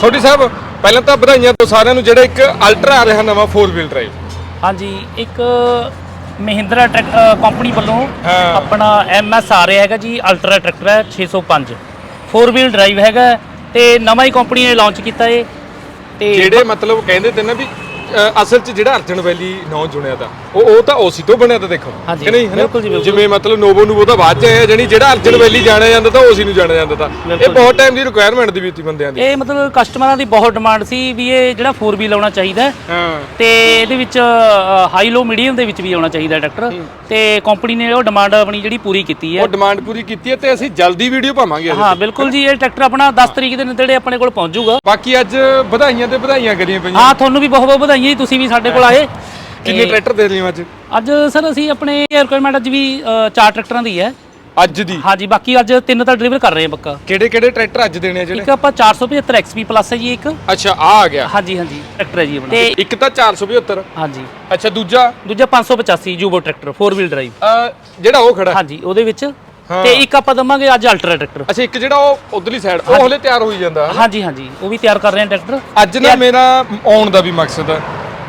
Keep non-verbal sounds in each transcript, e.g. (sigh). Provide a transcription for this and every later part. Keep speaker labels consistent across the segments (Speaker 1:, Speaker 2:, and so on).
Speaker 1: ਛੋਟੀ ਸਾਹਿਬ ਪਹਿਲਾਂ ਤਾਂ ਵਧਾਈਆਂ ਤੋਂ ਸਾਰਿਆਂ ਨੂੰ ਜਿਹੜਾ ਇੱਕ ਅਲਟਰਾ ਆ ਰਿਹਾ ਨਵਾਂ 4 ਵੀਲ ਡਰਾਈਵ
Speaker 2: ਹਾਂਜੀ ਇੱਕ ਮਹਿੰਦਰਾ ਕੰਪਨੀ ਵੱਲੋਂ
Speaker 1: ਹਾਂ।
Speaker 2: ਆਪਣਾ ਐਮਐਸ ਆ ਰਿਹਾ ਹੈਗਾ ਜੀ ਅਲਟਰਾ ਟਰੈਕਟਰ ਹੈ 605 4 ਵੀਲ ਡਰਾਈਵ ਹੈਗਾ ਤੇ ਨਵਾਂ ਹੀ ਕੰਪਨੀ ਨੇ ਲਾਂਚ ਕੀਤਾ ਏ। ਤੇ
Speaker 1: ਜਿਹੜੇ ਮਤਲਬ ਕਹਿੰਦੇ ਤੇ ਨਾ ਵੀ ਅ, ਅਸਲ 'ਚ ਜਿਹੜਾ ਅਰਜਨ ਵੈਲੀ ਨਾਂ ਜੁਣਿਆ ਤਾਂ ਉਹ ਉਹ ਤਾਂ ਉਸੇ ਤੋਂ ਬਣਿਆ ਤਾਂ ਦੇਖੋ।
Speaker 2: ਹਾਂਜੀ,
Speaker 1: ਕਿ ਨਹੀਂ ਹੈ ਨਾ?
Speaker 2: ਬਿਲਕੁਲ ਜੀ, ਬਿਲਕੁਲ।
Speaker 1: ਜਿਵੇਂ ਮਤਲਬ ਨੋਵੋ ਨੂਵੋ ਤਾਂ ਬਾਅਦ 'ਚ ਆਇਆ ਜਾਨੀ ਜਿਹੜਾ ਅਰਜਨ ਵੈਲੀ ਜਾਣਿਆ ਜਾਂਦਾ ਤਾਂ ਉਸੇ ਨੂੰ ਜਾਣਿਆ ਜਾਂਦਾ ਤਾਂ। ਇਹ
Speaker 2: ਬਿਲਕੁਲ।
Speaker 1: ਬਹੁਤ ਟਾਈਮ ਦੀ ਰਿਕੁਆਇਰਮੈਂਟ ਦੀ ਵੀ ਬੰਦਿਆਂ ਦੀ।
Speaker 2: ਇਹ ਮਤਲਬ ਕਸਟਮਰਾਂ ਦੀ ਬਹੁਤ ਡਿਮਾਂਡ ਸੀ ਵੀ ਇਹ ਜਿਹੜਾ 4 ਵੀਲ ਆਉਣਾ ਚਾਹੀਦਾ ਹੈ।
Speaker 1: ਹਾਂ।
Speaker 2: ਤੇ ਇਹਦੇ ਵਿੱਚ ਹਾਈ ਲੋ ਮੀਡੀਅਮ ਦੇ ਵਿੱਚ ਵੀ ਆਉਣਾ ਚਾਹੀਦਾ ਟਰੈਕਟਰ ਤੇ ਕੰਪਨੀ ਨੇ ਉਹ ਡਿਮਾਂਡ ਆਪਣੀ ਜਿਹੜੀ ਪੂਰੀ ਕੀਤੀ ਹੈ।
Speaker 1: ਉਹ ਡਿਮਾਂਡ ਪੂਰੀ ਕੀਤੀ ਹੈ ਤੇ ਅਸੀਂ ਜਲਦੀ ਵੀਡੀਓ ਪਾਵਾਂਗੇ ਇਹਦੇ
Speaker 2: ਹਾਂ ਬਿਲਕੁਲ ਜੀ ਇਹ ਟਰੈਕਟਰ ਆਪਣਾ 10 ਤਰੀਕ ਦੇ ਨੇੜੇ ਆਪਣੇ ਕੋਲ ਪਹੁੰਚ ਜਾਊਗਾ
Speaker 1: ਬਾਕੀ ਅੱਜ ਵਧਾਈਆਂ ਤੇ ਵਧਾਈਆਂ ਕਰੀਆਂ ਪਈਆਂ।
Speaker 2: ਹਾਂ ਤੁਹਾਨੂੰ ਵੀ ਬਹੁਤ ਬਹੁਤ ਵਧਾਈਆਂ। ਜੀ ਤੁਸੀਂ ਵੀ ਸਾਡੇ ਕੋਲ ਆਏ।
Speaker 1: ਕਿੰਨੇ ਟਰੈਕਟਰ ਦੇ ਲਿਓ ਅੱਜ?
Speaker 2: ਅੱਜ ਸਰ ਅਸੀਂ ਆਪਣੇ ਰਿਕੁਆਇਰਮੈਂਟ ਅੱਜ ਵੀ ਅ, ਚਾਰ ਟਰੈਕਟਰਾਂ ਦੀ ਹੈ।
Speaker 1: ਅੱਜ ਦੀ?
Speaker 2: ਹਾਂਜੀ ਬਾਕੀ ਅੱਜ ਤਿੰਨ ਤਾਂ ਡਿਲੀਵਰ ਕਰ ਰਹੇ ਹਾਂ ਪੱਕਾ।
Speaker 1: ਕਿਹੜੇ ਕਿਹੜੇ ਟਰੈਕਟਰ ਅੱਜ ਦੇਣੇ ਆ ਜਿਹੜੇ?
Speaker 2: ਇੱਕ ਆਪਾਂ 475 XP ਪਲੱਸ ਹੈ ਜੀ ਇੱਕ।
Speaker 1: ਅੱਛਾ ਆ ਆ ਗਿਆ।
Speaker 2: ਹਾਂਜੀ ਹਾਂਜੀ ਟਰੈਕਟਰ ਹੈ ਜੀ ਆਪਣਾ। ਤੇ
Speaker 1: ਇੱਕ ਤਾਂ 475
Speaker 2: ਹਾਂਜੀ।
Speaker 1: ਅੱਛਾ ਦੂਜਾ?
Speaker 2: ਦੂਜਾ 585 ਜੂਬੋ ਟਰੈਕਟਰ 4 ਵੀਲ ਡਰਾਈਵ
Speaker 1: ਅ, ਜਿਹੜਾ ਉਹ ਖੜਾ?
Speaker 2: ਹਾਂਜੀ ਉਹਦੇ ਵਿੱਚ। ਤੇ ਇੱਕ ਆਪਾਂ ਦਵਾਂਗੇ ਅੱਜ ਅਲਟਰਾ ਟਰੈਕਟਰ।
Speaker 1: ਅੱਛਾ ਇੱਕ ਜਿਹੜਾ ਉਹ ਉਧਰਲੀ ਸਾਈਡ ਉਹ ਹਲੇ ਤਿਆਰ ਹੋਈ ਜਾਂਦਾ?
Speaker 2: ਹਾਂਜੀ ਹਾਂਜੀ ਉਹ ਵੀ ਤਿਆਰ ਕਰ ਰਹੇ ਹਾਂ ਟਰੈਕਟਰ।
Speaker 1: ਅੱਜ ਨਾ ਮੇਰਾ ਆਉਣ ਦਾ ਵੀ ਮਕਸਦ ਆ।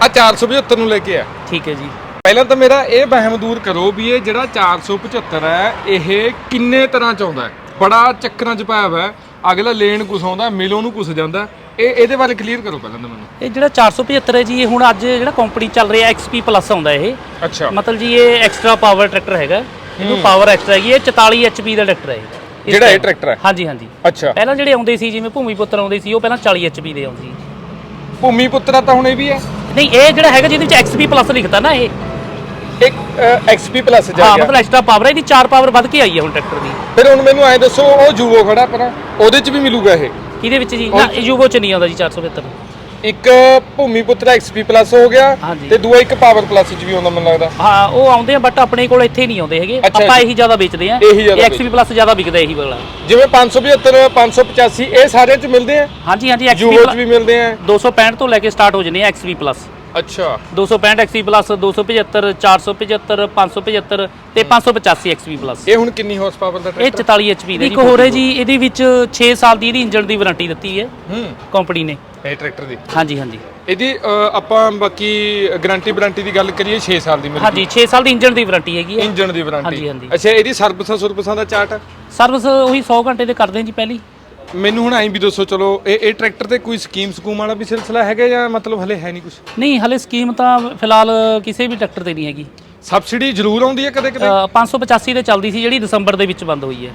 Speaker 1: ਆ 475 ਨੂੰ ਲੈ ਕੇ ਆ।
Speaker 2: ਠੀਕ ਹੈ ਜੀ।
Speaker 1: ਪਹਿਲਾਂ ਤਾਂ ਮੇਰਾ ਇਹ ਵਹਿਮ ਦੂਰ ਕਰੋ ਵੀ ਇਹ ਜਿਹੜਾ 475 ਹੈ ਇਹ ਕਿੰਨੇ ਤਰ੍ਹਾਂ ਚ ਆਉਂਦਾ ਹੈ? ਬੜਾ ਚੱਕਰਾਂ ਚ ਪਾਇਆ ਹੋਇਆ। ਅਗਲਾ ਲੇਨ ਆਉਂਦਾ ਮਿਲੋਂ ਨੂੰ ਕੁਛ ਜਾਂਦਾ। ਇਹ ਇਹਦੇ ਬਾਰੇ ਕਲੀਅਰ ਕਰੋ ਪਹਿਲਾਂ ਤਾਂ ਮੈਨੂੰ।
Speaker 2: ਇਹ ਜਿਹੜਾ 475 ਹੈ ਜੀ ਇਹ ਹੁਣ ਅੱਜ ਜਿਹੜਾ ਕੰਪਨੀ ਚੱਲ ਰਿਹਾ XP ਪਲੱਸ ਆਉਂਦਾ ਇਹ।
Speaker 1: ਅੱਛਾ।
Speaker 2: ਮਤਲਬ ਜੀ ਇਹ ਐਕਸਟਰਾ ਪਾਵਰ ਟਰੈਕਟਰ ਹੈਗਾ। ਇਹਨੂੰ ਪਾਵਰ ਐਕਸਟਰਾ ਹੈਗੀ ਇਹ 44 HP ਦਾ ਟਰੈਕਟਰ ਹੈ ਇਹ।
Speaker 1: ਜਿਹੜਾ ਇਹ। ਟਰੈਕਟਰ ਹੈ?
Speaker 2: ਹਾਂਜੀ ਹਾਂਜੀ।
Speaker 1: ਅੱਛਾ।
Speaker 2: ਪਹਿਲਾਂ ਜਿਹੜੇ ਆਉਂਦੇ ਸੀ ਜਿਵੇਂ ਭੂਮੀ ਪੁੱਤਰ ਆਉਂਦੇ ਸੀ ਉਹ ਪਹਿਲਾਂ 40 HP ਦੇ ਆਉਂਦੇ ਸੀ।
Speaker 1: ਭੂਮੀ ਪੁੱਤਰਾ ਤਾਂ ਹੁਣ ਇਹ ਵੀ ਹੈ?
Speaker 2: ਨਹੀਂ ਇਹ ਜਿਹੜਾ ਹੈਗਾ ਜਿਹਦੇ ਵਿੱਚ XP ਪਲੱਸ ਲਿਖਤਾ ਨਾ ਇਹ।
Speaker 1: ਇੱਕ ਐਕਸਪੀ ਪਲੱਸ ਜਾ
Speaker 2: ਹਾਂ
Speaker 1: ਗਿਆ।
Speaker 2: ਮਤਲਬ ਐਕਸਟਰਾ ਪਾਵਰ ਹੈ ਇਹਦੀ 4 ਪਾਵਰ ਵੱਧ ਕੇ ਆਈ ਹੈ ਹੁਣ ਟਰੈਕਟਰ ਦੀ।
Speaker 1: ਫਿਰ ਹੁਣ ਮੈਨੂੰ ਐਂ ਦੱਸੋ ਉਹ ਜੂਵੋ ਖੜਾ ਆਪਣਾ ਉਹਦੇ ਚ ਵੀ ਮਿਲੂਗਾ ਇਹ?
Speaker 2: ਕਿਹਦੇ ਵਿੱਚ ਜੀ? ਨਾ ਯੂਵੋ ਚ ਨਹੀਂ ਆਉਂਦਾ ਜੀ 475
Speaker 1: ਇੱਕ ਭੂਮੀ ਪੁੱਤਰਾ ਐਕਸਪੀ ਪਲੱਸ ਹੋ ਗਿਆ
Speaker 2: ਹਾਂਜੀ।
Speaker 1: ਤੇ ਦੂਆ ਇੱਕ ਪਾਵਰ ਪਲੱਸ ਚ ਵੀ ਆਉਂਦਾ ਮੈਨੂੰ ਲੱਗਦਾ।
Speaker 2: ਹਾਂ ਉਹ ਆਉਂਦੇ ਆ ਬਟ ਆਪਣੇ ਕੋਲ ਇੱਥੇ ਨਹੀਂ ਆਉਂਦੇ ਹੈਗੇ।
Speaker 1: ਅੱਛਾ
Speaker 2: ਆਪਾਂ
Speaker 1: ਜੀ।
Speaker 2: ਇਹੀ ਜ਼ਿਆਦਾ ਵੇਚਦੇ ਆ।
Speaker 1: ਇਹੀ ਜ਼ਿਆਦਾ
Speaker 2: XP ਜ਼ਿਆਦਾ ਵਿਕਦਾ ਇਹੀ ਵਾਲਾ।
Speaker 1: ਜਿਵੇਂ 575 585 ਇਹ ਸਾਰਿਆਂ ਚ ਮਿਲਦੇ ਆ?
Speaker 2: ਹਾਂਜੀ ਹਾਂਜੀ XP
Speaker 1: ਚ
Speaker 2: ਪਲੱਸ
Speaker 1: ਵੀ ਮਿਲਦੇ ਆ।
Speaker 2: 265 ਤੋਂ ਲੈ ਕੇ ਸਟਾਰਟ ਹੋ ਆ XP ਪਲੱਸ
Speaker 1: ਅੱਛਾ।
Speaker 2: 265 XP ਪਲੱਸ 275 475 575 ਤੇ 585 XP ਪਲੱਸ
Speaker 1: ਇਹ ਹੁਣ ਕਿੰਨੀ ਹਾਰਸ ਪਾਵਰ ਦਾ
Speaker 2: ਇਹ 44 HP ਦਾ ਇੱਕ ਹੋਰ ਹੈ ਜੀ ਇਹਦੇ ਵਿੱਚ 6 ਸਾਲ ਦੀ ਇਹਦੀ ਇੰਜਨ ਦੀ ਵਾਰੰਟੀ ਦਿੱਤੀ ਹੈ।
Speaker 1: ਹੂੰ।
Speaker 2: ਕੰਪਨੀ ਨੇ।
Speaker 1: ਇਹ ਟਰੈਕਟਰ ਦੀ?
Speaker 2: ਹਾਂਜੀ ਹਾਂਜੀ।
Speaker 1: ਇਹਦੀ ਅ, ਆਪਾਂ ਬਾਕੀ ਗਾਰੰਟੀ ਵਾਰੰਟੀ ਦੀ ਗੱਲ ਕਰੀਏ 6 ਸਾਲ ਦੀ ਮੇਰੀ
Speaker 2: ਹਾਂਜੀ 6 ਸਾਲ ਦੀ ਇੰਜਨ ਦੀ ਵਾਰੰਟੀ ਹੈਗੀ ਹੈ
Speaker 1: ਇੰਜਨ ਦੀ ਵਾਰੰਟੀ।
Speaker 2: ਹਾਂਜੀ, ਹਾਂਜੀ।
Speaker 1: ਅੱਛਾ ਇਹਦੀ ਸਰਵਿਸਾਂ ਸੁਰਵਿਸਾਂ ਦਾ ਚਾਰਟ?
Speaker 2: ਸਰਵਿਸ ਉਹੀ 100 ਘੰਟੇ ਦੇ ਕਰਦੇ ਹਾਂ ਜੀ ਪਹਿਲੀ।
Speaker 1: ਮੈਨੂੰ ਹੁਣ ਐਂ ਵੀ ਦੱਸੋ ਚਲੋ ਇਹ ਇਹ ਟਰੈਕਟਰ ਤੇ ਕੋਈ ਸਕੀਮ ਸਕੂਮ ਵਾਲਾ ਵੀ ਸਿਲਸਿਲਾ ਹੈਗਾ ਜਾਂ ਮਤਲਬ ਹਲੇ ਹੈ ਨਹੀਂ ਕੁਝ
Speaker 2: ਨਹੀਂ ਹਲੇ ਸਕੀਮ ਤਾਂ ਫਿਲਹਾਲ ਕਿਸੇ ਵੀ ਟਰੈਕਟਰ ਤੇ ਨਹੀਂ ਹੈਗੀ।
Speaker 1: ਸਬਸਿਡੀ ਜ਼ਰੂਰ ਆਉਂਦੀ ਹੈ ਕਦੇ ਕਦੇ
Speaker 2: ਅ, 585 ਤੇ ਚੱਲਦੀ ਸੀ ਜਿਹੜੀ ਦਸੰਬਰ ਦੇ ਵਿੱਚ ਬੰਦ ਹੋਈ ਹੈ।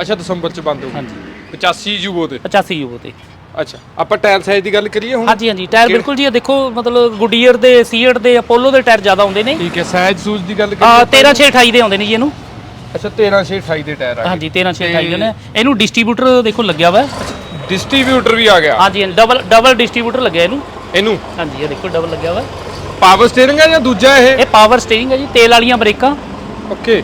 Speaker 1: ਅੱਛਾ ਦਸੰਬਰ ਚ ਬੰਦ ਹੋ ਗਈ।
Speaker 2: ਹਾਂਜੀ।
Speaker 1: 85 ਯੂਵੋ ਤੇ?
Speaker 2: 85 ਯੂਰੋ ਤੇ।
Speaker 1: ਅੱਛਾ ਆਪਾਂ ਟਾਇਰ ਸਾਈਜ਼ ਦੀ ਗੱਲ ਕਰੀਏ ਹੁਣ?
Speaker 2: ਹਾਂਜੀ ਹਾਂਜੀ ਟਾਇਰ ਬਿਲਕੁਲ ਜੀ ਇਹ ਦੇਖੋ ਮਤਲਬ ਗੁਡੀਅਰ ਦੇ ਸੀਏਟ ਦੇ ਅਪੋਲੋ ਦੇ ਟਾਇਰ ਜ਼ਿਆਦਾ ਆਉਂਦੇ ਨੇ।
Speaker 1: ਠੀਕ ਹੈ ਸਾਈਜ਼ ਸੂਜ਼ ਦੀ ਗੱਲ
Speaker 2: ਆ
Speaker 1: ਕਰੀਏ
Speaker 2: 13 6 28 ਦੇ ਆਉਂਦੇ ਨੇ ਜੀ ਇਹਨੂੰ।
Speaker 1: ਅੱਛਾ 13 6 28 ਦੇ ਟਾਇਰ ਆ
Speaker 2: ਹਾਂਜੀ 13 6 28 ਦੇ ਨੇ। ਇਹਨੂੰ ਡਿਸਟ੍ਰੀਬਿਊਟਰ ਦੇਖੋ ਲੱਗਿਆ ਵਾ।
Speaker 1: ਡਿਸਟ੍ਰੀਬਿਊਟਰ ਵੀ ਆ ਗਿਆ।
Speaker 2: ਹਾਂਜੀ ਡਬਲ ਡਬਲ ਡਿਸਟ੍ਰੀਬਿਊਟਰ ਲੱਗਿਆ ਇਹਨੂੰ।
Speaker 1: ਇਹਨੂੰ?
Speaker 2: ਹਾਂਜੀ ਇਹ ਦੇਖੋ ਡਬਲ ਲੱਗਿਆ ਵਾ।
Speaker 1: ਪਾਵਰ ਸਟੀਅਰਿੰਗ ਹੈ ਜਾਂ ਦੂਜਾ ਇਹ?
Speaker 2: ਇਹ ਪਾਵਰ ਸਟੀਅਰਿੰਗ ਹੈ ਜੀ ਤੇਲ ਵਾਲੀਆਂ ਬ੍ਰੇਕਾਂ।
Speaker 1: ਓਕੇ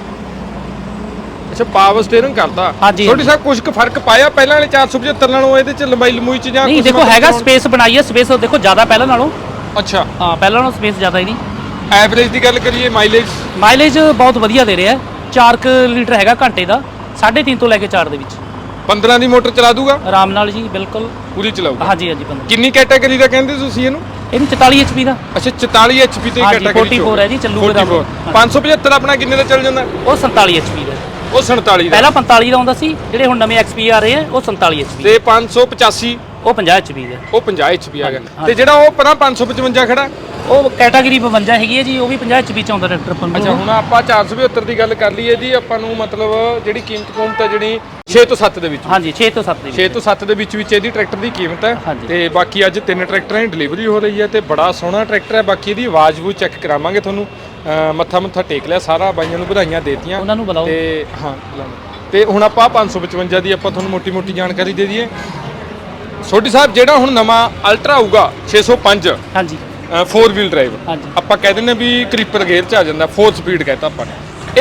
Speaker 1: ਅੱਛਾ ਪਾਵਰ ਸਟੀਅਰਿੰਗ ਕਰਦਾ।
Speaker 2: ਹਾਂਜੀ,
Speaker 1: ਛੋਟੀ ਸਾਹਿਬ ਕੁਝ ਕੁ ਫ਼ਰਕ ਪਾਇਆ? ਪਹਿਲਾਂ ਵਾਲੇ 475 ਨਾਲੋਂ ਇਹਦੇ ਚ ਲੰਬਾਈ ਲੰਮੂਈ ਚ ਜਾਂ
Speaker 2: ਨਹੀਂ
Speaker 1: ਕੁਛ
Speaker 2: ਦੇਖੋ
Speaker 1: ਮਤਲਬ
Speaker 2: ਹੈਗਾ ਸਪੇਸ ਬਣਾਈ ਹੈ ਸਪੇਸ ਦੇਖੋ ਜ਼ਿਆਦਾ ਪਹਿਲਾਂ ਨਾਲੋਂ।
Speaker 1: ਅੱਛਾ।
Speaker 2: ਹਾਂ ਪਹਿਲਾਂ ਨਾਲੋਂ ਸਪੇਸ ਜ਼ਿਆਦਾ ਹੀ ਨਹੀਂ।
Speaker 1: ਐਵਰੇਜ ਦੀ ਗੱਲ ਕਰੀਏ ਮਾਈਲੇਜ
Speaker 2: ਮਾਈਲੇਜ ਬਹੁਤ ਵਧੀਆ ਦੇ ਰਿਹਾ। ਹੈ 4 ਲੀਟਰ ਹੈਗਾ ਘੰਟੇ ਦਾ 3.5 ਤੋਂ ਲੈ ਕੇ 4 ਦੇ ਵਿੱਚ।
Speaker 1: 15 ਦੀ ਮੋਟਰ ਚਲਾ ਦੂਗਾ?
Speaker 2: ਆਰਾਮ ਨਾਲ ਜੀ ਬਿਲਕੁਲ।
Speaker 1: ਪੂਰੀ ਚਲਾਊਗਾ?
Speaker 2: ਹਾਂਜੀ ਹਾਂਜੀ ਬੰਦ
Speaker 1: ਕਿੰਨੀ ਕੈਟਾਗਰੀ ਦਾ ਕਹਿੰਦੇ ਤੁਸੀਂ ਇਹਨੂੰ?
Speaker 2: ਇਹਨੂੰ 44 HP ਦਾ।
Speaker 1: ਅੱਛਾ 44 ਐਚਪੀ ਤੇ
Speaker 2: ਹਾਂਜੀ,
Speaker 1: ਕੈਟਾਗਰੀ
Speaker 2: 44 ਹੈ ਜੀ, ਚੱਲੂਗਾ ਇਹਦਾ।
Speaker 1: 575 ਆਪਣਾ ਕਿੰਨੇ ਦਾ ਚੱਲ ਜਾਂਦਾ?
Speaker 2: ਉਹ 47 HP ਦਾ।
Speaker 1: ਉਹ 47 ਦਾ।
Speaker 2: ਪਹਿਲਾਂ 45 ਦਾ ਆਉਂਦਾ ਸੀ ਜਿਹੜੇ ਹੁਣ ਨਵੇਂ XP ਆ ਰਹੇ ਆ ਉਹ 47 HP
Speaker 1: ਤੇ 585
Speaker 2: ਉਹ 50 HP ਦਾ।
Speaker 1: ਉਹ 50 ਐਚਪੀ ਆ ਗਿਆ। ਤੇ ਜਿਹੜਾ ਉਹ ਪਰਾਂ 555 ਖੜਾ
Speaker 2: ਉਹ ਕੈਟਾਗਰੀ 52 ਹੈਗੀ ਹੈ ਜੀ ਉਹ ਵੀ 50 HP ਚ ਆਉਂਦਾ ਟਰੈਕਟਰ ਆਪਾਂ
Speaker 1: ਅੱਛਾ ਹੁਣ ਆਪਾਂ 472 ਦੀ ਗੱਲ ਕਰ ਲਈਏ ਜੀ ਆਪਾਂ ਨੂੰ ਮਤਲਬ ਜਿਹੜੀ ਕੀਮਤ ਕੂਮਤ ਹੈ ਜਿਹੜੀ 6 ਤੋਂ 7 ਦੇ ਵਿੱਚ।
Speaker 2: ਹਾਂਜੀ 6 ਤੋਂ 7 ਦੇ ਵਿੱਚ।
Speaker 1: 6 ਤੋਂ 7 ਦੇ ਵਿੱਚ ਵਿੱਚ ਇਹਦੀ ਟਰੈਕਟਰ ਦੀ ਕੀਮਤ ਹੈ। ਤੇ ਬਾਕੀ ਅੱਜ ਤਿੰਨ ਟਰੈਕਟਰਾਂ ਦੀ ਡਿਲੀਵਰੀ ਹੋ ਰਹੀ ਹੈ ਤੇ ਬੜਾ ਸੋਹਣਾ ਟਰੈਕਟਰ ਹੈ। ਬਾਕੀ ਇਹਦੀ ਆਵਾਜ਼ ਵੀ ਚੈੱਕ ਕਰਾਵਾਂਗੇ ਤੁਹਾਨੂੰ। ਮੱਥਾ ਮੁੱਥਾ ਟੇਕ ਲਿਆ ਸਾਰਾ ਬਾਈਆਂ ਨੂੰ ਵਧਾਈਆਂ ਦੇਤੀਆਂ।
Speaker 2: ਉਹਨਾਂ ਨੂੰ ਬੁਲਾਓ।
Speaker 1: ਤੇ ਹਾਂ ਬੁਲਾਓ। ਤੇ ਹੁਣ ਆਪਾਂ 555 ਦੀ ਆਪਾਂ ਤੁਹਾਨੂੰ ਮੋਟੀ ਮੋਟੀ ਜਾਣਕਾਰੀ ਦੇ ਦਈਏ। ਸੋਢੀ ਸਾਹਿਬ ਜਿਹੜਾ ਹੁਣ ਨਵਾਂ ਅਲਟਰਾ ਆਊਗਾ 605
Speaker 2: ਹਾਂਜੀ।
Speaker 1: 4 ਵੀਲ ਡਰਾਈਵ
Speaker 2: ਹਾਂਜੀ।
Speaker 1: ਆਪਾਂ ਕਹਿ ਦਿੰਦੇ ਵੀ ਕ੍ਰੀਪਰ ਗੇਅਰ ਚ ਆ ਜਾਂਦਾ 4 ਸਪੀਡ ਕਹਿੰਦਾ ਆਪਾਂ ਨੇ।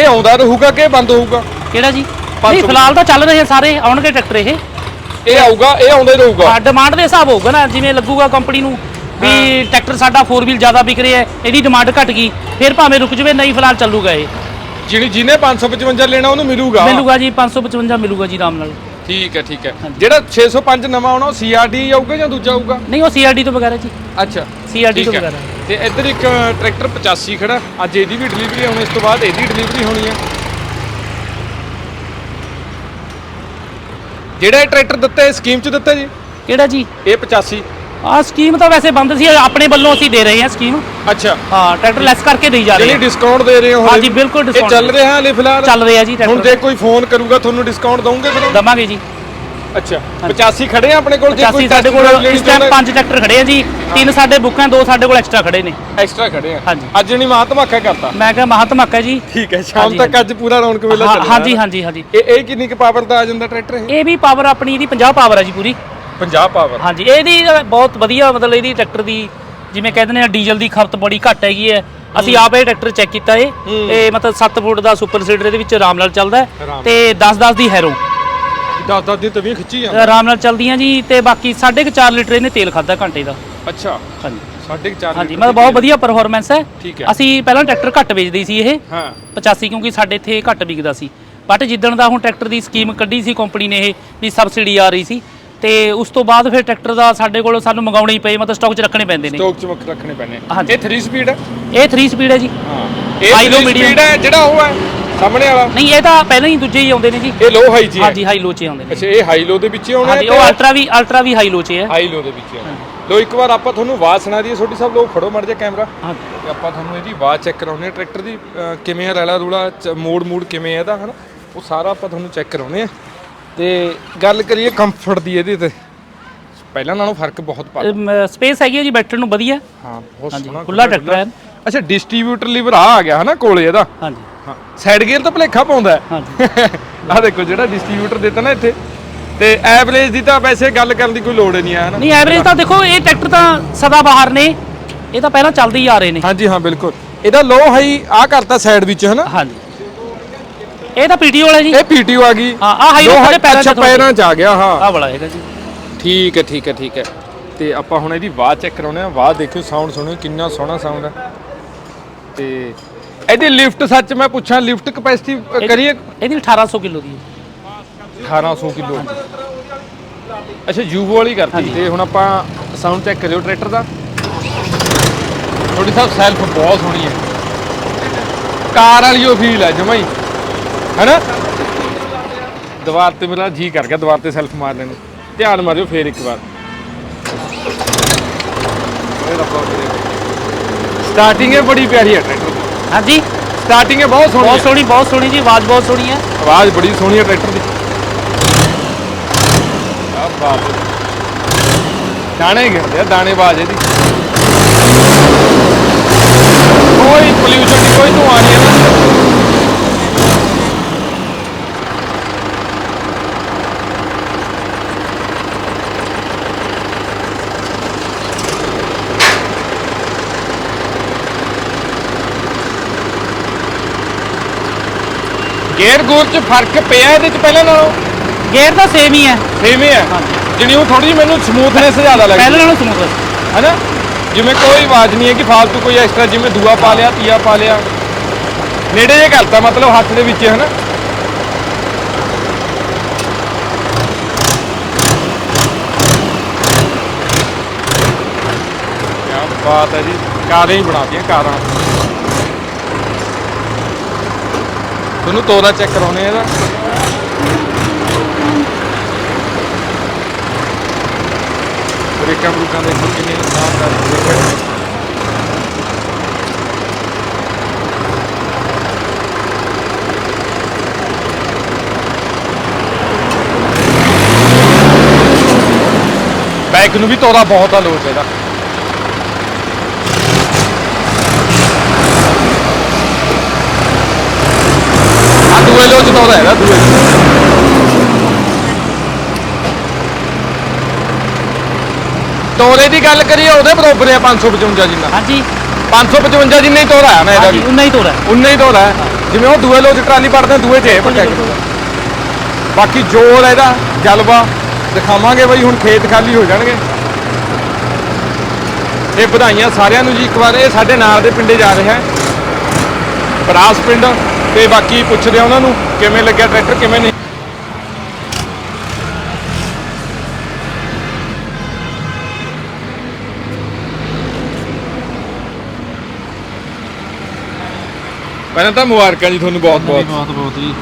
Speaker 1: ਇਹ ਆਉਂਦਾ ਰਹੂਗਾ ਕਿ ਬੰਦ ਹੋਊਗਾ?
Speaker 2: ਕਿਹੜਾ ਜੀ?
Speaker 1: ਪੰਜ
Speaker 2: ਨਹੀਂ
Speaker 1: ਸੌ।
Speaker 2: ਫਿਲਹਾਲ ਤਾਂ ਚੱਲ ਰਹੇ ਸਾਰੇ ਆਉਣਗੇ ਟਰੈਕਟਰ ਇਹ।
Speaker 1: ਇਹ ਆਊਗਾ ਇਹ ਆਉਂਦਾ ਹੀ ਰਹੂਗਾ।
Speaker 2: ਡਿਮਾਂਡ ਦੇ ਹਿਸਾਬ ਹੋਊਗਾ ਨਾ ਜਿਵੇਂ ਲੱਗੂਗਾ ਕੰਪਨੀ ਨੂੰ ਵੀ ਟਰੈਕਟਰ ਸਾਡਾ 4 ਵੀਲ ਜ਼ਿਆਦਾ ਵਿਕ ਰਿਹਾ ਹੈ ਇਹਦੀ ਡਿਮਾਂਡ ਘਟ ਗਈ ਫਿਰ ਭਾਵੇਂ ਰੁਕ ਜਵੇ ਨਹੀਂ ਫਿਲਹਾਲ ਚੱਲੂਗਾ ਇਹ।
Speaker 1: ਜਿਹੜੀ ਜਿਹਨੇ 555 ਲੈਣਾ ਉਹਨੂੰ ਮਿਲੂਗਾ।
Speaker 2: ਮਿਲੂਗਾ ਜੀ 555 ਮਿਲੂਗਾ ਜੀ ਆਰਾਮ ਨਾਲ।
Speaker 1: ਠੀਕ ਹੈ ਠੀਕ ਹੈ। ਜਿਹੜਾ 605 ਨਵਾਂ ਆਉਣਾ ਉਹ ਸੀਆਰਡੀ ਆਊਗਾ ਜਾਂ ਦੂਜਾ ਆਊਗਾ?
Speaker 2: ਨਹੀਂ ਉਹ ਸੀਆਰਡੀ ਤੋਂ ਵਗੈਰਾ ਜੀ।
Speaker 1: ਅੱਛਾ।
Speaker 2: ਸੀਆਰਡੀ ਤੋਂ
Speaker 1: ਠੀਕ ਹੈ।
Speaker 2: ਵਗੈਰਾ
Speaker 1: ਤੇ ਇੱਧਰ ਇੱਕ ਟਰੈਕਟਰ 85 ਖੜਾ। ਅੱਜ ਇਹਦੀ ਵੀ ਡਿਲੀਵਰੀ ਹੋਣੀ ਇਸ ਤੋਂ ਬਾਅਦ ਇਹਦੀ ਡਿਲੀਵਰੀ ਹੋਣੀ ਹੈ। ਜਿਹੜਾ ਇਹ ਟਰੈਕਟਰ ਦਿੱਤਾ ਇਹ ਸਕੀਮ 'ਚ ਦਿੱਤਾ ਜੀ?
Speaker 2: ਕਿਹੜਾ ਜੀ?
Speaker 1: ਇਹ 85
Speaker 2: ਆ ਸਕੀਮ ਤਾਂ ਵੈਸੇ ਬੰਦ ਸੀ ਆਪਣੇ ਵੱਲੋਂ ਅਸੀਂ ਦੇ ਰਹੇ ਹਾਂ ਸਕੀਮ
Speaker 1: ਅੱਛਾ।
Speaker 2: ਹਾਂ ਟਰੈਕਟਰ ਲੈਸ ਕਰਕੇ ਦੇਈ ਜਾ ਰਹੇ
Speaker 1: ਜਿਹੜੀ
Speaker 2: ਹਾਂ।
Speaker 1: ਡਿਸਕਾਊਂਟ ਦੇ ਰਹੇ ਹੋ
Speaker 2: ਹਾਂਜੀ? ਬਿਲਕੁਲ
Speaker 1: ਇਹ
Speaker 2: discount
Speaker 1: ਚੱਲ ਰਿਹਾ ਹਲੇ ਫਿਲਹਾਲ?
Speaker 2: ਚੱਲ ਰਿਹਾ ਜੀ
Speaker 1: ਹੁਣ
Speaker 2: ਟਰੈਕਟਰ
Speaker 1: ਜੇ ਕੋਈ ਫੋਨ ਕਰੂਗਾ ਤੁਹਾਨੂੰ ਡਿਸਕਾਊਂਟ ਦਵੋਗੇ ਫਿਰ?
Speaker 2: ਦਵਾਂਗੇ ਜੀ।
Speaker 1: ਅੱਛਾ 85 ਖੜੇ ਆ ਆਪਣੇ ਕੋਲ?
Speaker 2: 85 ਸਾਡੇ ਕੋਲ ਇਸ ਟਾਈਮ ਪੰਜ ਟਰੈਕਟਰ ਖੜੇ ਆ ਜੀ। ਤਿੰਨ ਸਾਡੇ ਬੁੱਕ ਆ ਦੋ ਸਾਡੇ ਕੋਲ ਐਕਸਟਰਾ ਖੜੇ ਨੇ।
Speaker 1: ਐਕਸਟਰਾ ਖੜੇ ਆ।
Speaker 2: ਹਾਂਜੀ।
Speaker 1: ਅੱਜ ਨਹੀਂ ਮਾਂ ਧਮਾਕਾ ਕਰਤਾ।
Speaker 2: ਮੈਂ ਕਿਹਾ ਮਹਾਤਮਕ ਹੈ ਜੀ।
Speaker 1: ਠੀਕ ਹੈ ਸ਼ਾਮ
Speaker 2: ਹਾਂਜੀ,
Speaker 1: ਤੱਕ ਅੱਜ ਪੂਰਾ ਰੌਣਕ ਮੇਲਾ
Speaker 2: ਹਾਂ- ਹਾਂਜੀ ਹਾਂਜੀ ਹਾਂਜੀ।
Speaker 1: ਇਹ ਇਹ ਕਿੰਨੀ ਕੁ ਪਾਵਰ ਦਾ ਆ ਜਾਂਦਾ ਟਰੈਕਟਰ ਇਹ?
Speaker 2: ਇਹ ਵੀ ਪਾਵਰ ਆਪਣੀ ਇਹਦੀ 50 ਪਾਵਰ ਹੈ ਜੀ ਪੂਰੀ।
Speaker 1: 50 ਪਾਵਰ
Speaker 2: ਹਾਂਜੀ ਇਹਦੀ ਬਹੁਤ ਵਧੀਆ ਮਤਲਬ ਇਹਦੀ ਟਰੈਕਟਰ ਦੀ ਜਿਵੇਂ ਕਹਿੰਦੇ ਨੇ ਡੀਜ਼ਲ ਦੀ ਖਪਤ ਬੜੀ ਘੱਟ ਹੈਗੀ ਹੈ। ਅਸੀਂ ਆਪ ਇਹ ਟਰੈਕਟਰ ਚੈੱਕ ਕੀਤਾ ਏ। ਇਹ ਮਤਲਬ 7 ਫੁੱਟ ਦਾ ਸੁਪਰ ਸੀਡਰ ਇਹਦੇ ਵਿੱਚ ਆਰਾਮ ਨਾਲ ਚੱਲਦਾ। ਤੇ 10-10 ਦੀ ਹੈਰੋ
Speaker 1: 10 10 ਦੀ ਤਵੀਆਂ ਖਿੱਚੀ ਜਾਂ
Speaker 2: ਆਰਾਮ ਨਾਲ ਚੱਲਦੀਆਂ ਜੀ ਤੇ ਬਾਕੀ 4.5 ਲੀਟਰ ਇਹਨੇ ਤੇਲ ਖਾਦਾ ਘੰਟੇ ਦਾ।
Speaker 1: ਅੱਛਾ।
Speaker 2: ਹਾਂਜੀ।
Speaker 1: 4.5
Speaker 2: ਹਾਂਜੀ ਮਤਲਬ ਬਹੁਤ ਵਧੀਆ ਪਰਫਾਰਮੈਂਸ ਹੈ।
Speaker 1: ਠੀਕ ਹੈ।
Speaker 2: ਅਸੀਂ ਪਹਿਲਾਂ ਟਰੈਕਟਰ ਘੱਟ ਵੇਚਦੇ ਸੀ ਇਹ।
Speaker 1: ਹਾਂ।
Speaker 2: 85 ਕਿਉਂਕਿ ਸਾਡੇ ਇੱਥੇ ਘੱਟ ਵਿਕਦਾ ਸੀ। ਬਟ ਜਿੱਦਣ ਦਾ ਹੁਣ ਟਰੈਕਟਰ ਦੀ ਸਕੀਮ ਕੱਢੀ ਸੀ ਕੰਪਨੀ ਨੇ ਇਹ ਵੀ ਸਬਸਿਡੀ ਆ ਰਹੀ ਸੀ ਤੇ ਉਸ ਤੋਂ ਬਾਅਦ ਫਿਰ ਟਰੈਕਟਰ ਦਾ ਸਾਡੇ ਕੋਲ ਸਾਨੂੰ ਮੰਗਾਉਣੇ ਹੀ ਪਏ ਮਤਲਬ ਸਟਾਕ 'ਚ ਰੱਖਣੇ ਪੈਂਦੇ ਨੇ।
Speaker 1: ਸਟੋਕ ਚ ਰੱਖਣੇ ਪੈਣੇ
Speaker 2: ਹਾਂਜੀ।
Speaker 1: ਇਹ 3 ਸਪੀਡ ਹੈ?
Speaker 2: ਇਹ 3 ਸਪੀਡ ਹੈ ਜੀ।
Speaker 1: ਹਾਂ। ਇਹ
Speaker 2: High low
Speaker 1: 3
Speaker 2: medium।
Speaker 1: ਸਪੀਡ ਹੈ ਜਿਹੜਾ ਉਹ ਹੈ ਸਾਹਮਣੇ ਵਾਲਾ?
Speaker 2: ਨਹੀਂ ਇਹ ਤਾਂ ਪਹਿਲਾਂ ਹੀ ਦੂਜੇ ਹੀ ਆਉਂਦੇ ਨੇ ਜੀ।
Speaker 1: ਇਹ ਲੋ ਹਾਈ ਚ ਹੈ
Speaker 2: ਹਾਂਜੀ ਹਾਈ ਲੋ 'ਚ ਆਉਂਦੇ ਨੇ।
Speaker 1: ਅੱਛਾ ਇਹ ਹਾਈ ਲੋ ਦੇ ਵਿੱਚ ਹੀ ਆਉਣਾ
Speaker 2: ਹਾਂਜੀ ਉਹ ultra V ultra V high low 'ਚ ਹੈ
Speaker 1: ਹਾਈ ਲੋ ਦੇ ਵਿੱਚ ਹੀ ਆਉਣਾ ਲੋ ਇੱਕ ਵਾਰ ਆਪਾਂ ਤੁਹਾਨੂੰ ਆਵਾਜ਼ ਸੁਣਾ ਦਈਏ ਛੋਟੀ ਸਾਹਿਬ ਲੋਕ ਫੜੋ ਮੜ ਜਾ ਕੈਮਰਾ।
Speaker 2: ਹਾਂਜੀ।
Speaker 1: ਤੇ ਆਪਾਂ ਤੁਹਾਨੂੰ ਇਹਦੀ ਆਵਾਜ਼ ਚੈੱਕ ਕਰਾਉਨੇ ਆ ਟਰੈਕਟਰ ਦੀ ਅਹ ਕਿਵੇਂ ਆ ਰੈਲਾ ਰੂਲਾ ਮੋੜ ਮੂੜ ਕਿਵੇਂ ਆ ਇਹਦਾ ਹਨਾ? ਉਹ ਸਾਰਾ ਆਪਾਂ ਤੁਹਾਨੂੰ ਚੈੱਕ ਕਰਾਉਨੇ ਆ ਤੇ ਗੱਲ ਕਰੀਏ ਕੰਫਰਟ ਦੀ ਇਹਦੇ ਤੇ ਪਹਿਲਾਂ ਨਾਲੋਂ ਫ਼ਰਕ ਬਹੁਤ ਪਾ
Speaker 2: ਸਪੇਸ ਹੈਗੀ ਹੈ ਜੀ ਬੈਠਣ ਨੂੰ ਵਧੀਆ।
Speaker 1: ਹਾਂ ਬਹੁਤ ਸੋਹਣਾ
Speaker 2: ਖੁੱਲਾ ਟਰੈਕਟਰ ਹੈ।
Speaker 1: ਅੱਛਾ ਡਿਸਟ੍ਰੀਬਿਊਟਰ ਲੀਵਰ ਆ ਆ ਗਿਆ ਹਨਾ ਕੋਲੇ ਇਹਦਾ?
Speaker 2: ਹਾਂਜੀ।
Speaker 1: ਹਾਂ ਸਾਈਡ ਗੇਅਰ ਤਾਂ ਭਲੇਖਾ ਪਾਉਂਦਾ
Speaker 2: ਹਾਂਜੀ। (laughs)
Speaker 1: ਆ ਦੇਖੋ ਜਿਹੜਾ ਡਿਸਟ੍ਰੀਬਿਊਟਰ ਦਿੱਤਾ ਨਾ ਇੱਥੇ। ਤੇ ਐਵਰੇਜ ਦੀ ਤਾਂ ਵੈਸੇ ਗੱਲ ਕਰਨ ਦੀ ਕੋਈ ਲੋੜ ਨਹੀਂ ਹੈ ਹਨਾ?
Speaker 2: ਨਹੀਂ ਐਵਰੇਜ ਤਾਂ ਦੇਖੋ ਇਹ ਟਰੈਕਟਰ ਤਾਂ ਸਦਾ ਬਾਹਰ ਨੇ। ਇਹ ਤਾਂ ਪਹਿਲਾਂ ਚੱਲਦੇ ਹੀ ਆ ਰਹੇ ਨੇ।
Speaker 1: ਹਾਂਜੀ ਹਾਂ ਬਿਲਕੁਲ। ਇਹਦਾ ਲੋ ਹਾਈ ਆ ਕਰਤਾ ਸਾਈਡ ਵਿੱਚ ਹਨਾ?
Speaker 2: ਹਾਂਜੀ। ਇਹ ਤਾਂ ਪੀਟੀਓ ਵਾਲਾ ਜੀ।
Speaker 1: ਇਹ ਪੀਟੀਓ ਆ ਗਈ।
Speaker 2: ਹਾਂ, ਆਹ high
Speaker 1: low
Speaker 2: low
Speaker 1: high
Speaker 2: ਪੈਰਾਂ 'ਚ
Speaker 1: ਅੱਛਾ ਪੈਰਾਂ 'ਚ ਆ ਗਿਆ ਹਾਂ।
Speaker 2: ਆਹ ਵਾਲਾ ਹੈਗਾ ਜੀ।
Speaker 1: ਠੀਕ ਹੈ ਠੀਕ ਹੈ ਠੀਕ ਹੈ। ਤੇ ਆਪਾਂ ਹੁਣ ਇਹਦੀ ਆਵਾਜ਼ ਚੈੱਕ ਕਰਾਉਨੇ ਆ ਆਵਾਜ਼ ਦੇਖਿਓ ਸਾਊਂਡ ਸੁਣਿਓ ਕਿੰਨਾ ਸੋਹਣਾ ਸਾਊਂਡ ਹੈ। ਤੇ ਇਹਦੀ ਲਿਫਟ ਸੱਚ ਮੈਂ ਪੁੱਛਾਂ ਲਿਫਟ ਕਪੈਸਿਟੀ ਕਰੀਏ?
Speaker 2: ਇਹਦੀ 1800 ਕਿਲੋ ਦੀ ਹੈ।
Speaker 1: 1800 ਕਿਲੋ ਅੱਛਾ ਯੂਵੋ ਵਾਲੀ ਕਰਤੀ। ਤੇ ਹੁਣ ਆਪਾਂ ਸਾਊਂਡ ਚੈੱਕ ਕਰਿਓ ਟਰੈਕਟਰ ਦਾ। ਥੋੜੀ ਸਾਹਿਬ ਸੈਲਫ ਬਹੁਤ ਸੋਹਣੀ ਹੈ। ਕਾਰ ਵਾਲੀ ਉਹ ਫੀਲ ਹੈ ਜਮਾ ਹੀ। ਹੈਨਾ? ਦੀਵਾਰ ਤੇ ਮੇਰਾ ਜੀ ਕਰ ਗਿਆ ਦੀਵਾਰ ਤੇ ਸੈਲਫ ਮਾਰਨੇ ਨੂੰ ਧਿਆਨ ਮਾਰਿਓ ਫੇਰ ਇੱਕ ਵਾਰ। ਸਟਾਰਟਿੰਗ ਹੈ। ਬੜੀ ਪਿਆਰੀ ਹੈ ਟਰੈਕਟਰ ਦੀ
Speaker 2: ਹਾਂਜੀ।
Speaker 1: ਸਟਾਰਟਿੰਗ ਹੈ ਬਹੁਤ ਸੋਹਣੀ
Speaker 2: ਬਹੁਤ
Speaker 1: ਹੈ।
Speaker 2: ਸੋਹਣੀ ਬਹੁਤ ਸੋਹਣੀ ਜੀ ਆਵਾਜ਼ ਬਹੁਤ ਸੋਹਣੀ ਹੈ।
Speaker 1: ਆਵਾਜ਼ ਬੜੀ ਸੋਹਣੀ ਹੈ ਟਰੈਕਟਰ ਦੀ। ਆ ਬਾਤ ਦਾਣੇ ਗਿਰਦੇ ਆ ਦਾਣੇ ਆਵਾਜ਼ ਇਹਦੀ। ਕੋਈ ਪੋਲਿਊਸ਼ਨ ਨਹੀਂ ਕੋਈ ਧੂਆਂ ਨਹੀਂ ਹੈ ਗੇਅਰ ਗੂਰ ਚ ਫ਼ਰਕ ਪਿਆ ਇਹਦੇ ਚ ਪਹਿਲਾਂ ਨਾਲੋਂ?
Speaker 2: ਗੇਅਰ ਤਾਂ ਸੇਮ ਹੀ ਹੈ।
Speaker 1: ਸੇਮ ਹੀ ਹੈ। ਜਿਹੜੀ ਉਹ ਥੋੜੀ ਮੈਨੂੰ ਸਮੂਥਨੈਸ ਜ਼ਿਆਦਾ ਲੱਗਦੀ
Speaker 2: ਪਹਿਲਾਂ ਨਾਲੋਂ ਸਮੂਥ
Speaker 1: ਹੈਨਾ? ਜਿਵੇਂ ਕੋਈ ਆਵਾਜ਼ ਨਹੀਂ ਹੈ ਕਿ ਫਾਲਤੂ ਕੋਈ ਐਕਸਟਰਾ ਜਿਵੇਂ ਦੂਆ ਪਾ ਲਿਆ ਤੀਆ ਪਾ ਲਿਆ। ਨੇੜੇ ਜੇ ਕਰਤਾ ਮਤਲਬ ਹੱਥ ਦੇ ਵਿੱਚ ਹੈਨਾ? ਕੀ ਬਾਤ ਹੈ ਜੀ। ਕਾਰਾਂ ਹੀ ਬਣਾਤੀਆਂ ਕਾਰਾਂ। ਤੁਹਾਨੂੰ ਤੋਰਾ ਚੈੱਕ ਕਰਾਉਣੇ ਆ ਇਹਦਾ। ਬ੍ਰੇਕਾਂ ਬਰੂਕਾਂ ਦੇਖੋ ਕਿੰਨੇ ਸ਼ਾਨਦਾਰ ਦੇਖੋ ਬੈਕ ਨੂੰ ਵੀ ਤੋਰਾ ਬਹੁਤ ਆ ਲੋਟ ਇਹਦਾ। ਦੂਏ ਲੋਚ ਤੋਰਾ ਇਹਦਾ ਦੂਏ। ਤੋਰੇ ਦੀ ਗੱਲ ਕਰੀਏ ਉਹਦੇ ਬਰੋਬਰ ਆ 555 ਜਿੰਨਾ।
Speaker 2: ਹਾਂਜੀ।
Speaker 1: 555 ਜਿੰਨਾ ਹੀ ਤੋਰਾ ਹੈ ਨਾ ਇਹਦਾ
Speaker 2: ਹਾਂਜੀ
Speaker 1: ਵੀ।
Speaker 2: ਉਨਾ ਹੀ ਤੋਰਾ
Speaker 1: ਉਨਾ ਹੀ ਹੈ। ਜਿਵੇਂ ਉਹ ਦੂਏ ਲੋਚ ਟਰਾਲੀ ਪੜਦੇ ਦੂਏ ਚ ਇਹ ਪੱਕਿਆ ਬਾਕੀ ਜੋਰ ਇਹਦਾ ਜਲਵਾ। ਦਿਖਾਵਾਂਗੇ ਬਈ ਹੁਣ ਖੇਤ ਖਾਲੀ ਹੋ ਜਾਣਗੇ। ਇਹ ਵਧਾਈਆਂ ਸਾਰਿਆਂ ਨੂੰ ਜੀ ਇੱਕ ਵਾਰ ਇਹ ਸਾਡੇ ਨਾਲ ਦੇ ਪਿੰਡੇ ਜਾ ਰਿਹਾ ਹੈ। ਬਰਾਸ ਪਿੰਡ। ਤੇ ਬਾਕੀ ਪੁੱਛਦੇ ਆ ਉਹਨਾਂ ਨੂੰ ਕਿਵੇਂ ਲੱਗਿਆ ਟਰੈਕਟਰ ਕਿਵੇਂ ਨਹੀਂ? ਪਹਿਲਾਂ ਤਾਂ ਮੁਬਾਰਕਾਂ ਜੀ ਤੁਹਾਨੂੰ ਬਹੁਤ ਬਹੁਤ।
Speaker 3: ਬਹੁਤ ਬਹੁਤ ਜੀ।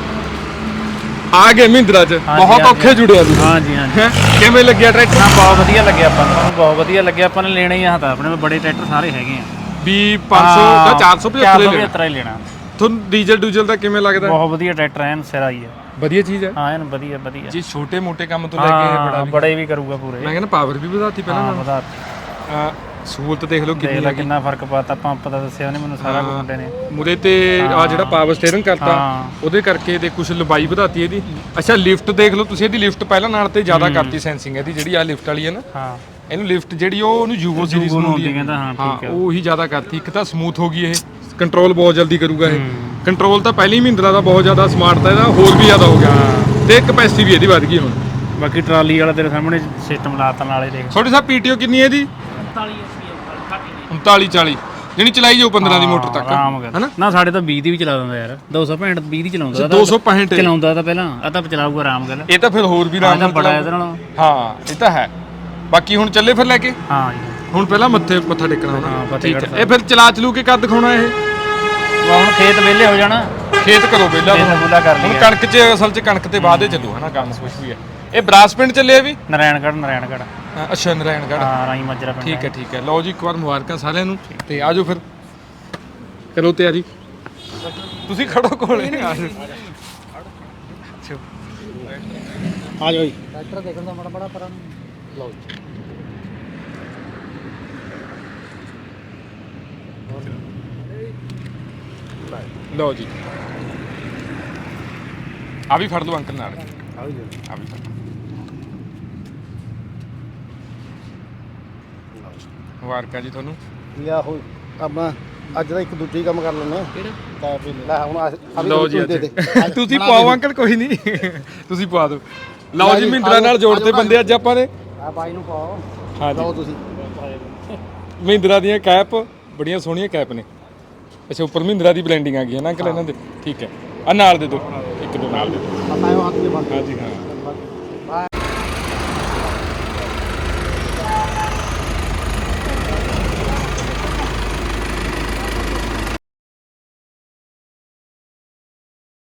Speaker 1: ਆ ਗਏ ਮਹਿੰਦਰਾ ਚ ਬਹੁਤ ਔਖੇ ਜੁੜਿਆ ਤੁਸੀਂ।
Speaker 3: ਹਾਂਜੀ ਹਾਂਜੀ।
Speaker 1: ਹੈਂ? ਕਿਵੇਂ ਲੱਗਿਆ ਟਰੈਕਟਰ?
Speaker 3: ਨਾ ਬਹੁਤ ਵਧੀਆ ਲੱਗਿਆ ਆਪਾਂ ਨੂੰ ਬਹੁਤ ਵਧੀਆ ਲੱਗਿਆ। ਆਪਾਂ ਨੇ ਲੈਣਾ ਹੀ ਆ ਤਾਂ ਆਪਣੇ ਬੜੇ ਟਰੈਕਟਰ ਸਾਰੇ ਹੈਗੇ ਆ।
Speaker 1: ਵੀ 500 ਦਾ 475
Speaker 3: ਹੀ ਲੈਣਾ।
Speaker 1: ਤੁਹਾਨੂੰ ਡੀਜ਼ਲ ਡੂਜ਼ਲ ਦਾ ਕਿਵੇਂ ਲੱਗਦਾ?
Speaker 3: ਬਹੁਤ ਵਧੀਆ ਟਰੈਕਟਰ ਐਨ ਸਿਰਾ ਹੀ ਆ।
Speaker 1: ਵਧੀਆ ਚੀਜ਼ ਹੈ
Speaker 3: ਹਾਂ ਐਨ ਵਧੀਆ ਵਧੀਆ।
Speaker 1: ਜੀ ਛੋਟੇ ਮੋਟੇ ਕੰਮ ਤੋਂ ਲੈ ਕੇ ਇਹ ਬੜਾ
Speaker 3: ਹਾਂ
Speaker 1: ਵੀ
Speaker 3: ਬੜੇ ਵੀ ਕਰੂਗਾ ਪੂਰੇ।
Speaker 1: ਮੈਂ ਕਹਿੰਦਾ ਪਾਵਰ ਵੀ ਵਧਾਤੀ ਪਹਿਲਾਂ
Speaker 3: ਹਾਂ
Speaker 1: ਨਾਲੋਂ।
Speaker 3: ਵਧਾ
Speaker 1: ਅਹ ਸਹੂਲਤ ਦੇਖ ਲਓ
Speaker 3: ਦੇਖ
Speaker 1: ਕਿੰਨੀ
Speaker 3: ਲੈ
Speaker 1: ਲੱਗੀ
Speaker 3: ਕਿੰਨਾ ਫ਼ਰਕ ਪਾਤਾ ਪੰਪ ਦਾ ਦੱਸਿਆ ਉਹਨੇ ਮੈਨੂੰ ਸਾਰਾ ਕੁਝ ਮੁੰਡੇ ਨੇ।
Speaker 1: ਮੁਰੇ ਤੇ ਆ ਜਿਹੜਾ ਪਾਵਰ ਸਟੀਅਰਿੰਗ ਕਰਤਾ
Speaker 3: ਹਾਂ।
Speaker 1: ਉਹਦੇ ਕਰਕੇ ਦੇ ਕੁਝ ਲੰਬਾਈ ਵਧਾਤੀ ਇਹਦੀ। ਅੱਛਾ ਲਿਫਟ ਦੇਖ ਲਓ ਤੁਸੀਂ ਇਹਦੀ ਲਿਫਟ ਪਹਿਲਾਂ ਨਾਲ ਤੇ ਜ਼ਿਆਦਾ ਕਰਤੀ ਸੈਂਸਿੰਗ ਇਹਦੀ ਜਿਹੜੀ ਆ ਲਿਫਟ ਵਾਲੀ ਹੈ ਨਾ।
Speaker 3: ਹਾਂ।
Speaker 1: ਇਹਨੂੰ ਲਿਫਟ ਜਿਹੜੀ ਉਹ ਉਹਨੂੰ ਯੂਗੋ ਸੀਰੀਜ਼
Speaker 3: ਨੂੰ ਹੁੰਦੀ
Speaker 1: ਹੈ।
Speaker 3: ਕਹਿੰਦਾ ਹਾਂ
Speaker 1: ਹਾਂ
Speaker 3: ਠੀਕ ਹੈ।
Speaker 1: ਉਹ ਹੀ ਜ਼ਿਆਦਾ ਕਰਤੀ। ਇੱਕ ਤਾਂ ਸਮੂਥ ਹੋ ਗਈ ਇਹ। ਕੰਟਰੋਲ ਬਹੁਤ ਜਲਦੀ ਕਰੂਗਾ ਇਹ। ਕੰਟਰੋਲ ਤਾਂ ਪਹਿਲੀ ਮਹਿੰਦਰਾ ਦਾ ਬਹੁਤ ਜ਼ਿਆਦਾ ਸਮਾਰਟ ਤਾਂ ਇਹਦਾ ਹੋਰ ਵੀ ਜ਼ਿਆਦਾ ਹੋ ਗਿਆ। ਤੇ ਕਪੈਸਿਟੀ ਵੀ ਇਹਦੀ ਵੱਧ ਗਈ ਹੁਣ।
Speaker 3: ਬਾਕੀ ਟਰਾਲੀ ਵਾਲਾ ਤੇਰੇ ਸਾਹਮਣੇ ਸਿਸਟਮ ਲਾਤਾ ਨਾਲੇ ਦੇਖ।
Speaker 1: ਤੁਹਾਡੇ ਸਾਹਿਬ ਪੀਟੀਓ ਕਿੰਨੀ ਹੈ ਇਹਦੀ?
Speaker 2: 45 ਐਸਪੀ
Speaker 1: 39 40 ਜਿਹੜੀ ਚਲਾਈ ਜਾਓ 15 ਦੀ ਮੋਟਰ ਤੱਕ। ਹਨਾ?
Speaker 3: ਨਾ ਸਾਡੇ ਤਾਂ 20 ਦੀ ਵੀ ਚਲਾ ਦਿੰਦਾ ਯਾਰ। 265 20 ਦੀ ਚਲਾਉਂਦਾ
Speaker 1: 265
Speaker 3: ਚਲਾਉਂਦਾ ਤਾਂ ਪਹਿਲਾਂ ਆ ਤਾਂ ਚਲਾਊਗਾ ਆਰਾਮ ਕਰ।
Speaker 1: ਇਹ ਤਾਂ ਫਿਰ ਹੋਰ ਵੀ ਆਰਾਮ ਨਾਲ
Speaker 3: ਬੜਾ। ਇਹਦੇ ਨਾਲੋਂ।
Speaker 1: ਹਾਂ ਇਹ ਤਾਂ ਹੈ। ਬਾਕੀ ਹੁਣ ਚੱਲੇ ਫਿਰ ਲੈ ਕੇ?
Speaker 3: ਹਾਂ ਜੀ।
Speaker 1: ਹੁਣ ਪਹਿਲਾਂ ਮੱਥੇ ਮੱਥਾ ਟੇਕਣਾ
Speaker 3: ਹਾਂ,
Speaker 1: ਹੋਣਾ ਇਹ ਫਿਰ ਚਲਾ ਚਲੂ ਕੇ ਕਦ ਦਿਖਾਉਣਾ ਇਹ?
Speaker 3: ਹੁਣ ਖੇਤ ਵਿਹਲੇ ਹੋ ਜਾਣਾ।
Speaker 1: ਖੇਤ ਕਰੋ ਪਹਿਲਾਂ
Speaker 3: ਖੇਤ ਬੁੱਲਾ ਕਰ
Speaker 1: ਹੁਣ
Speaker 3: ਲਿਆ
Speaker 1: ਕਣਕ 'ਚ ਅਸਲ 'ਚ ਕਣਕ ਤੇ ਬਾਅਦ ਚੱਲੂ ਹਨਾ ਕੰਮ ਕੁਛ ਵੀ ਹੈ ਇਹ ਬਰਾਸ ਪਿੰਡ ਚੱਲੇ ਆ ਵੀ?
Speaker 3: ਨਰਾਇਣਗੜ੍ਹ ਨਰਾਇਣਗੜ੍ਹ।
Speaker 1: ਹਾਂ, ਅੱਛਾ ਨਰਾਇਣਗੜ੍ਹ।
Speaker 3: ਹਾਂ ਰਾਈ ਮੱਜਰਾ ਪਿੰਡ
Speaker 1: ਠੀਕ ਹੈ। ਠੀਕ ਹੈ। ਲਓ ਜੀ ਇੱਕ ਵਾਰ ਮੁਬਾਰਕਾਂ ਸਾਰਿਆਂ ਨੂੰ ਤੇ ਆਜੋ ਫਿਰ। ਕਰੋ ਤਿਆਰੀ। ਤੁਸੀਂ ਖੜੋ ਕੋਲੇ। ਆ ਜਾਓ
Speaker 3: ਆ ਜਾਓ। ਜੀ।
Speaker 1: ਲਓ ਜੀ। ਆ ਵੀ ਫੜ ਲਓ ਅੰਕਲ ਨਾਲ। ਆ ਵੀ ਫੜ ਲਓ। ਮੁਬਾਰਕਾਂ ਜੀ ਤੁਹਾਨੂੰ।
Speaker 4: ਲਿਆ ਹੋ ਆਪਣਾ ਅੱਜ ਦਾ ਇੱਕ ਦੂਜਾ ਹੀ ਕੰਮ ਕਰ ਲੈਣੇ ਕਿਹੜਾ? ਲੈ ਹੁਣ ਆ
Speaker 1: ਲਓ ਜੀ
Speaker 4: ਦੇ
Speaker 1: ਅੱਜ।
Speaker 4: ਦੇ। (laughs)
Speaker 1: ਤੁਸੀਂ ਪਾਓ ਅੰਕਲ ਕੋਈ ਨਹੀਂ। (laughs) ਤੁਸੀਂ ਪਵਾ ਦਿਓ। ਲਓ ਜੀ ਮਹਿੰਦਰਾ ਨਾਲ ਜੋੜਤੇ ਬੰਦੇ ਅੱਜ ਆਪਾਂ ਨੇ।
Speaker 4: ਆ ਬਾਈ ਨੂੰ ਪਾਓ।
Speaker 1: ਹਾਂ
Speaker 4: ਲਓ ਤੁਸੀਂ।
Speaker 1: ਮਹਿੰਦਰਾ ਦੀਆਂ ਕੈਪ ਬੜੀਆਂ ਸੋਹਣੀਆਂ ਕੈਪ ਨੇ। ਅੱਛਾ ਉੱਪਰ ਮਹਿੰਦਰਾ ਦੀ ਬਲੈਂਡਿੰਗ ਆ ਗਈ ਹੈ ਨਾ ਅੰਕਲ ਇਹਨਾਂ ਦੇ? ਠੀਕ ਹੈ। ਆ ਨਾਲ ਦੇ ਦਿਓ ਇੱਕ ਦੋ। ਨਾਲ ਦੇ ਦਿਓ
Speaker 4: ਆਪਾਂ ਇਹ ਹੱਥ ਦੇ ਬੰਦ
Speaker 1: ਹਾਂ ਜੀ ਹਾਂ।